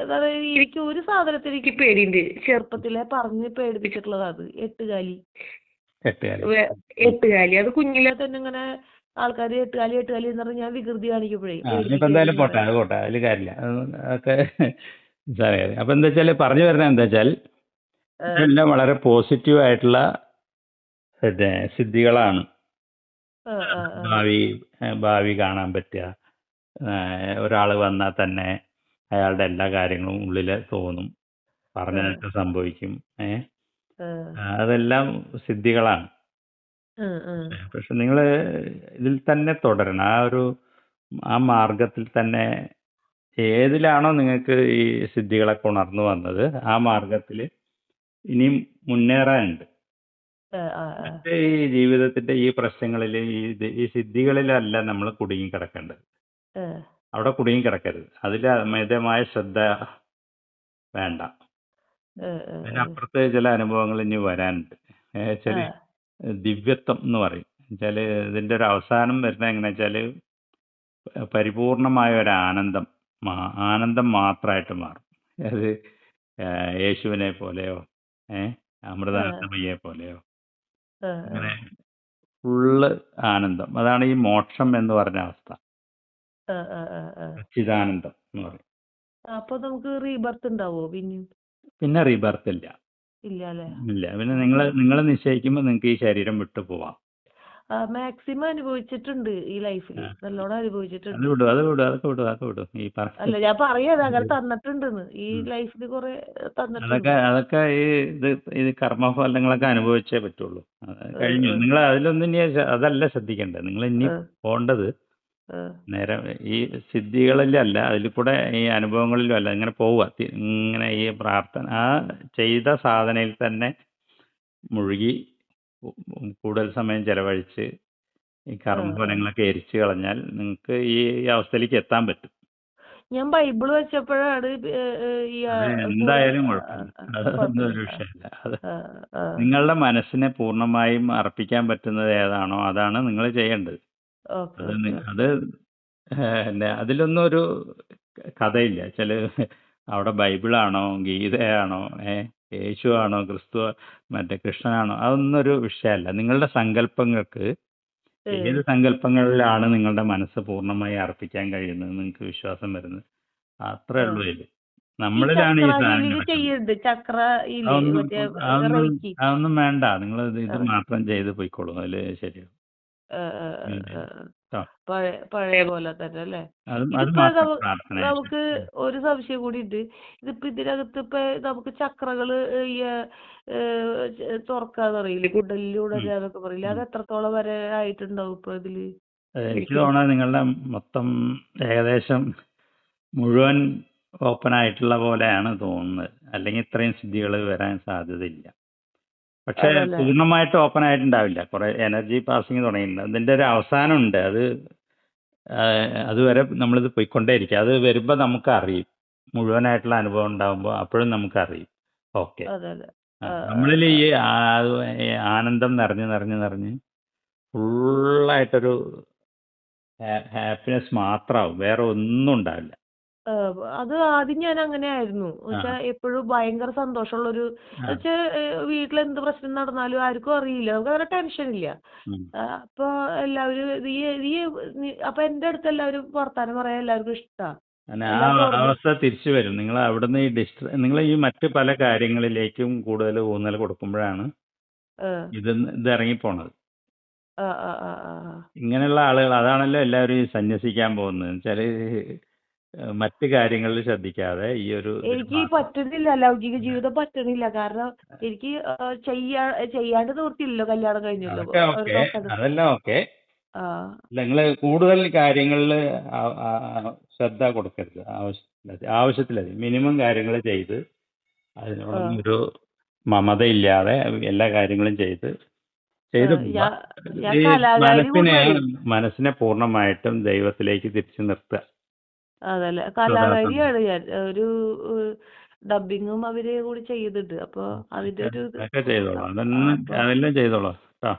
എന്താ എനിക്ക് ഒരു സാധനത്തിന് എനിക്ക് പേടിയുണ്ട്. ചെറുപ്പത്തിലെ പറഞ്ഞ് പേടിപ്പിച്ചിട്ടുള്ളത് അത്. എട്ടുകാലി. എട്ടുകാലി. അത് കുഞ്ഞിലെ തന്നെ ഇങ്ങനെ ആൾക്കാർ എട്ടുകാലി എട്ടുകാലി എന്ന് പറഞ്ഞാൽ ഞാൻ വികൃതി കാണിക്കുമ്പോഴേ എന്തായാലും പോട്ടെ അത് പോട്ടെ അതിൽ കാര്യമില്ല. അതൊക്കെ അപ്പൊ എന്താ വെച്ചാൽ പറഞ്ഞു വരുന്നത് എന്താ വെച്ചാൽ ഇതെല്ലാം വളരെ പോസിറ്റീവ് ആയിട്ടുള്ള പിന്നെ സിദ്ധികളാണ്. ഭാവി ഭാവി കാണാൻ പറ്റുക. ഒരാൾ വന്നാൽ തന്നെ അയാളുടെ എല്ലാ കാര്യങ്ങളും ഉള്ളിൽ തോന്നും. പറഞ്ഞിട്ട് സംഭവിക്കും. ഏ? അതെല്ലാം സിദ്ധികളാണ്. പക്ഷെ നിങ്ങൾ ഇതിൽ തന്നെ തുടരണം. ആ ഒരു ആ മാർഗത്തിൽ തന്നെ ഏതിലാണോ നിങ്ങൾക്ക് ഈ സിദ്ധികളൊക്കെ ഉണർന്നു വന്നത് ആ മാർഗത്തിൽ ഇനിയും മുന്നേറാനുണ്ട്. മറ്റേ ഈ ജീവിതത്തിന്റെ ഈ പ്രശ്നങ്ങളിൽ ഈ ഇത് ഈ സിദ്ധികളിലല്ല നമ്മൾ കുടുങ്ങി കിടക്കേണ്ടത്. അവിടെ കുടുങ്ങി കിടക്കരുത്. അതിൽ അമിതമായ ശ്രദ്ധ വേണ്ട. അതിനപ്പുറത്ത് ചില അനുഭവങ്ങൾ ഇനി വരാനുണ്ട്. ചില ദിവ്യത്വം എന്ന് പറയും. വെച്ചാൽ ഇതിന്റെ ഒരു അവസാനം വരുന്നത് എങ്ങനെ വെച്ചാൽ പരിപൂർണമായ ഒരു ആനന്ദം ആനന്ദം മാത്രമായിട്ട് മാറും. അത് യേശുവിനെ പോലെയോ ഏഹ് അമൃതാനന്ദമയ്യെ പോലെയോ? അങ്ങനെ ഫുള്ള് ആനന്ദം. അതാണ് ഈ മോക്ഷം എന്ന് പറഞ്ഞ അവസ്ഥ. സച്ചിദാനന്ദം എന്ന് പറയും. അപ്പൊ നമുക്ക് റീബർത്ത് ഉണ്ടാവോ പിന്നെയും പിന്നെ റീബർത്ത് ഇല്ല. ഇല്ല അല്ലേ? ഇല്ല. പിന്നെ നിങ്ങൾ നിങ്ങൾ നിശ്ചയിക്കുമ്പോ നിങ്ങക്ക് ഈ ശരീരം വിട്ടു പോവാം. മാക്സിമം അനുഭവിച്ചിട്ടുണ്ട് ഈ ലൈഫിൽ. നല്ലോണം അനുഭവിച്ചിട്ടുണ്ട്. അല്ല ഞാൻ പറയാതെ അങ്ങനെ തന്നിട്ടുണ്ടെന്ന്. ഈ. ലൈഫിൽ കുറെ തന്നിട്ടുണ്ട്. അതൊക്കെ ഈ ഇത് ഇത് കർമ്മഫലങ്ങളൊക്കെ അനുഭവിച്ചേ പറ്റുള്ളൂ. കഴിഞ്ഞു. നിങ്ങൾ അതിലൊന്നും ഇനി അതല്ല ശ്രദ്ധിക്കേണ്ടത്. നിങ്ങൾ ഇനി പോണ്ടത് നേരെ ഈ സിദ്ധികളിലല്ല അതിൽ കൂടെ ഈ അനുഭവങ്ങളിലും അല്ല ഇങ്ങനെ പോവുക ഇങ്ങനെ ഈ പ്രാർത്ഥന ആ ചെയ്ത സാധനയിൽ തന്നെ മുഴുകി കൂടുതൽ സമയം ചെലവഴിച്ച് ഈ കർമ്മഫലങ്ങളൊക്കെ എരിച്ചു കളഞ്ഞാൽ നിങ്ങൾക്ക് ഈ അവസ്ഥയിലേക്ക് എത്താൻ പറ്റും. ഞാൻ ബൈബിൾ വെച്ചപ്പോഴാണ് ഈ എന്തായാലും കുഴപ്പമില്ല. അതൊന്നും ഒരു കുഴപ്പമില്ല. വിഷയമല്ല. അത് നിങ്ങളുടെ മനസ്സിനെ പൂർണമായും അർപ്പിക്കാൻ പറ്റുന്നത് ഏതാണോ അതാണ് നിങ്ങൾ ചെയ്യേണ്ടത്. ഓക്കെ അത് ഓക്കെ. അത് ഏഹ് അതിലൊന്നും ഒരു കഥയില്ല. ചില അവിടെ ബൈബിളാണോ ഗീതയാണോ ഏ യേശു ആണോ ക്രിസ്തു മറ്റേ കൃഷ്ണനാണോ അതൊന്നും ഒരു വിഷയമല്ല. നിങ്ങളുടെ സങ്കല്പങ്ങൾക്ക്. ഏത് സങ്കല്പങ്ങളിലാണ് നിങ്ങളുടെ മനസ്സ് പൂർണമായി അർപ്പിക്കാൻ കഴിയുന്നത്? നിങ്ങൾക്ക് വിശ്വാസം വരുന്നത്? അത്രേ ഉള്ളൂ ഇതിൽ നമ്മളിലാണ് ഈ സാധനം അതൊന്നും വേണ്ട. നിങ്ങൾ ഇത് മാത്രം ചെയ്ത് പോയിക്കോളൂ. അതിൽ ശരിയാവും. പഴയ പഴയ പോലെ തന്നെ അല്ലേ? ഇതിപ്പോ നമുക്ക് ഒരു സംശയം കൂടി ഉണ്ട് ഇതിപ്പോ ഇതിനകത്ത് ഇപ്പൊ നമുക്ക് ചക്രകൾ ഈ തുറക്കാന്ന് പറയില്ലേ? കുണ്ടലിലൂടെ. അതൊക്കെ പറയില്ലേ? അത് എത്രത്തോളം വരെ ആയിട്ടുണ്ടാവും ഇപ്പൊ ഇതിൽ? എനിക്ക് തോന്നുന്നത് നിങ്ങളുടെ മൊത്തം ഏകദേശം മുഴുവൻ ഓപ്പൺ ആയിട്ടുള്ള പോലെയാണ് തോന്നുന്നത്. അല്ലെങ്കിൽ ഇത്രയും സ്ഥിതികൾ വരാൻ സാധ്യതയില്ല. പക്ഷേ പൂർണമായിട്ട് ഓപ്പൺ ആയിട്ടുണ്ടാവില്ല. കുറെ എനർജി പാസിങ് തുടങ്ങിയിട്ടുണ്ട്. അതിന്റെ ഒരു അവസാനം ഉണ്ട് അത് അതുവരെ നമ്മളിത് പോയിക്കൊണ്ടേയിരിക്കും. അത് വരുമ്പോൾ നമുക്ക് അറിയും മുഴുവനായിട്ടുള്ള അനുഭവം ഉണ്ടാകുമ്പോൾ അപ്പോഴും നമുക്ക് അറിയും ഓക്കെ നമ്മളിൽ ഈ ആനന്ദം നിറഞ്ഞ് നിറഞ്ഞ് നിറഞ്ഞ് ഫുള്ളായിട്ടൊരു ഹാപ്പിനെസ് മാത്രമാവും. വേറെ ഒന്നും ഉണ്ടാവില്ല. അത് ആദ്യം ഞാൻ അങ്ങനെ ആയിരുന്നു. പക്ഷെ എപ്പോഴും ഭയങ്കര സന്തോഷമുള്ളൊരു ഒരു വെച്ചാ വീട്ടിൽ എന്ത് പ്രശ്നം നടന്നാലും ആർക്കും അറിയില്ല. നമുക്ക് അങ്ങനെ ടെൻഷൻ ഇല്ല. ഉം. ആ, അപ്പൊ എല്ലാവരും നീ നീ നീ- അപ്പൊ എന്റെ അടുത്ത് എല്ലാവരും വർത്താനം പറയാൻ എല്ലാവർക്കും ഇഷ്ടാ. അങ്ങനെ ആ എല്ലാം തുറന്ന് അവസ്ഥ തിരിച്ചു വരും. നിങ്ങൾ അവിടുന്ന് ഈ ഡിസ്റ്റർ നിങ്ങൾ ഈ മറ്റ് പല കാര്യങ്ങളിലേക്കും കൂടുതൽ ഊന്നൽ കൊടുക്കുമ്പോഴാണ് ഇത് ഇത് ഇറങ്ങിപ്പോണത്. ഇങ്ങനെയുള്ള ആളുകൾ അതാണല്ലോ എല്ലാവരും ഈ സന്യസിക്കാൻ പോകുന്നത്. വെച്ചാൽ ഏഹ് മറ്റ് കാര്യങ്ങളിൽ ശ്രദ്ധിക്കാതെ ഈ ഒരു എനിക്ക്. പറ്റുന്നില്ല. ലൗകിക ജീവിതം പറ്റുന്നില്ല കാരണം എനിക്ക് ചെയ്യാ ചെയ്യാണ്ട് നിവൃത്തിയില്ലല്ലോ കല്യാണം കഴിഞ്ഞല്ലോ അതെല്ലാം ഓക്കെ. നിങ്ങൾ കൂടുതൽ കാര്യങ്ങളിൽ ശ്രദ്ധ കൊടുക്കരുത്. ആവശ്യത്തിലധികം ആവശ്യത്തിലധികം മിനിമം കാര്യങ്ങൾ ചെയ്ത് അതിനോടൊന്നും ഒരു മമതയില്ലാതെ എല്ലാ കാര്യങ്ങളും ചെയ്ത് ചെയ്ത് മനസ്സിനെ മനസ്സിനെ പൂർണമായിട്ടും ദൈവത്തിലേക്ക് തിരിച്ചു നിർത്തുക. അതല്ലേ. കലാകാരിയാണ് ഞാൻ. ഒരു ഡബിങ്ങും അവർ കൂടി ചെയ്തിട്ട് അപ്പൊ അതിന്റെ ഒരു അതൊക്കെ ചെയ്തോളാം. അതൊന്നും അപ്പൊ- അതെല്ലാം ചെയ്തോളാം. കേട്ടോ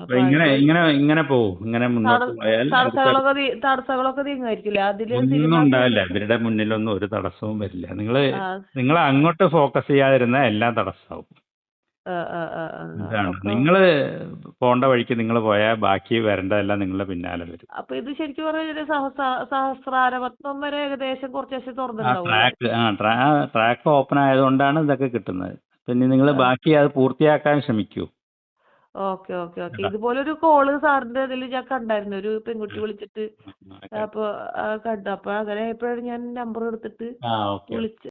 അപ്പൊ ഇങ്ങനെ ഇങ്ങനെ ഇങ്ങനെ പോകും ഇങ്ങനെ മുന്നോട്ട് പോയാൽ തടസ്സങ്ങളൊക്കെ നീ- തടസ്സങ്ങളൊക്കെ നീങ്ങായിരിക്കില്ലേ അതിൽ ഒന്നും സിനിമ ഉണ്ടാവില്ല. ഇവരുടെ മുന്നിലൊന്നും ഒരു തടസ്സവും വരില്ല. നിങ്ങൾ ആ, നിങ്ങൾ അങ്ങോട്ട് ഫോക്കസ് ചെയ്യാതിരുന്ന എല്ലാം തടസ്സമാവും ഇതാണ്. നിങ്ങൾ പോണ്ട വഴിക്ക് നിങ്ങൾ പോയാൽ ബാക്കി വരേണ്ടതെല്ലാം നിങ്ങളുടെ പിന്നാലെ വരും. അപ്പൊ ഇത് ശരിക്കും പറഞ്ഞാൽ സഹസ്രാര പത്മം വരെ ഏകദേശം കുറച്ചേശ്ശെ ആ തുറന്നിട്ടുണ്ടാവും ട്രാക്ക് ആ ട്രാക്ക് ഓപ്പൺ ആയതുകൊണ്ടാണ് ഇതൊക്കെ കിട്ടുന്നത്. പിന്നെ നിങ്ങൾ ബാക്കി അത് പൂർത്തിയാക്കാൻ ശ്രമിക്കൂ. Okay okay okay. ഇതുപോലൊരു കോൾ സാറിന്റെ ഇതിൽ ഞാൻ കണ്ടായിരുന്നു. ഒരു പെൺകുട്ടി വിളിച്ചിട്ട് അപ്പൊ കണ്ടു. അപ്പൊ അങ്ങനെ ആയപ്പോഴാണ് ഞാൻ നമ്പർ എടുത്തിട്ട് വിളിച്ചത്. വിളിച്ച്